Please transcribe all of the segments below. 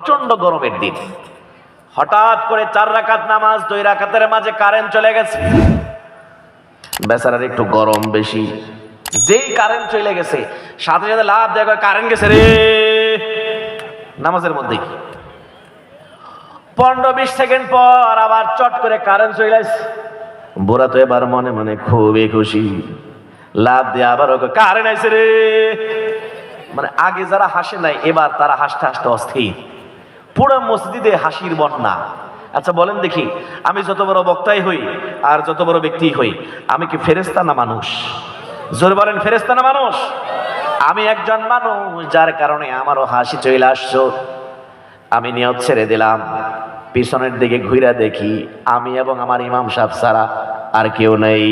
প্রচণ্ড গরমের দিন। হঠাৎ করে চার রাকাত নামাজ, দুই রাকাতের মাঝে কারেন্ট চলে গেছে। বেচারার একটু গরম বেশি। যেই কারেন্ট চলে গেছে, সাথে সাথে লাভ দেখো কারেন্ট গেছে রে। নামাজের মধ্যেই পনেরো, বিশ সেকেন্ড পর আবার চট করে কারেন্ট চলে গেছে। বুড়া তো এবার মনে মনে খুবই খুশি। লাভ দিয়ে আবার ওকে কারেন্ট আইছে রে। মানে আগে যারা হাসে নাই, এবার তারা হাসতে হাসতে অস্থির। পুরো মসজিদে হাসির বন্যা। আচ্ছা বলেন দেখি, আমি যত বড় বক্তাই হই আর যত বড় ব্যক্তি হই, আমি কি ফেরেস্তা না মানুষ? জোর বলেন ফেরেস্তা না মানুষ? আমি একজন মানুষ, যার কারণে আমারও হাসি চলে আসছো। আমি নিয়ত ছেড়ে দিলাম। পিছনের দিকে ঘুরে দেখি, আমি এবং আমার ইমাম সাহেব ছাড়া আর কেউ নেই।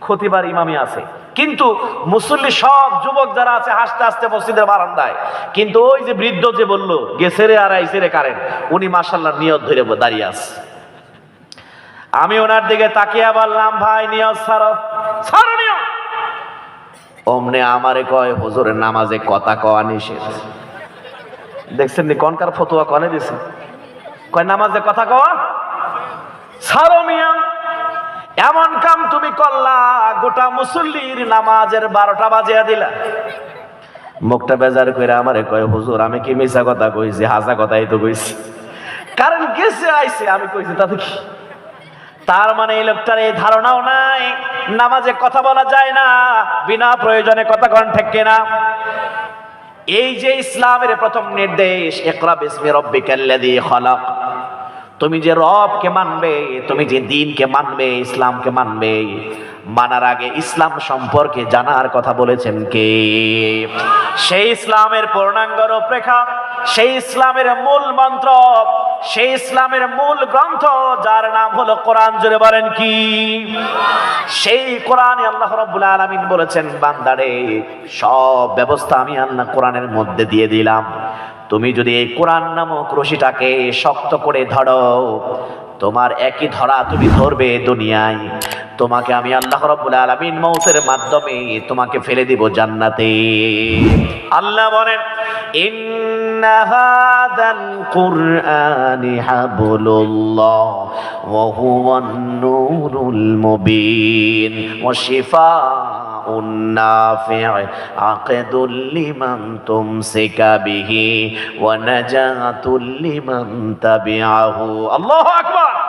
খতিবার ইমামি আছে। কিন্তু মুসল্লি সব যুবক যারা আছে হাসতে হাসতে মসজিদের বারান্দায়। কিন্তু ওই যে বৃদ্ধ যে বলল গেছে রে আর আইসে রে কারেন্ট উনি মাসাল্লাহ নিয়ত ধরে দাঁড়িয়ে আছে আমি ওনার দিকে তাকিয়া বললাম, ভাই, নিয়ত ছাড়ো। ছাড়ো নিয়ত? অমনে আমারে কয়, হুজুরের নামাজে কথা কওয়া নিষেধ। দেখছেন নি কনকার ফতোয়া কনে দিছে? কয়, নামাজে কথা কওয়া? ছাড়ো মিয়া। এমন কাম তুমি করলা, গোটা মুসল্লির নামাজের বারোটা বাজিয়া দিলা। মুখটা বেজার করে আমারে কয়, হুজুর, আমি কি মিশা কথা কইছি, হাসা কথাই তো কইছি। কারণ গেছে, আইছে, আমি কইছি তাতে কি তার মানে এই লোকটার এই ধারণাও নাই, নামাজে কথা বলা যায় না, বিনা প্রয়োজনে কথা কন ঠেকে না এই যে ইসলামের প্রথম নির্দেশ একরা বিসমি রব্বিকাল্লাযী খালাক। তুমি যে রবকে মানবে, তুমি যে দিনকে মানবে, ইসলামকে মানবে। মানার আগে ইসলাম সম্পর্কে জানার কথা বলেছেন কে? সেই ইসলামের পূর্ণাঙ্গ রূপরেখা, সেই ইসলামের মূল মন্ত্র, সেই ইসলামের মূল গ্রন্থ, যার নাম হলো কোরআন। জুড়ে বলেন কি? সেই কোরআনে আল্লাহ রাব্বুল আলামিন বলেছেন, বান্দারে, সব ব্যবস্থা আমি আল্লাহ কোরআনের মধ্যে দিয়ে দিলাম। তুমি যদি এই কোরআন নামক রশিটাকে শক্ত করে ধরো, তোমার একই ধরা তুমি ধরবে দুনিয়ায়। তোমাকে আমি আল্লাহ রাব্বুল আলামিন মৌতের মাধ্যমে তোমাকে ফেলে দিব জান্নাতে। আল্লাহ বলেন, ইন্না হাদাল কুরআনি হাবলুল্লাহ, ওয়া হুয়ান নূরুল মুবিন, ওয়া শিফাء النافع عقد لمن تمسك به ونجاة لمن تبعه. الله أكبر!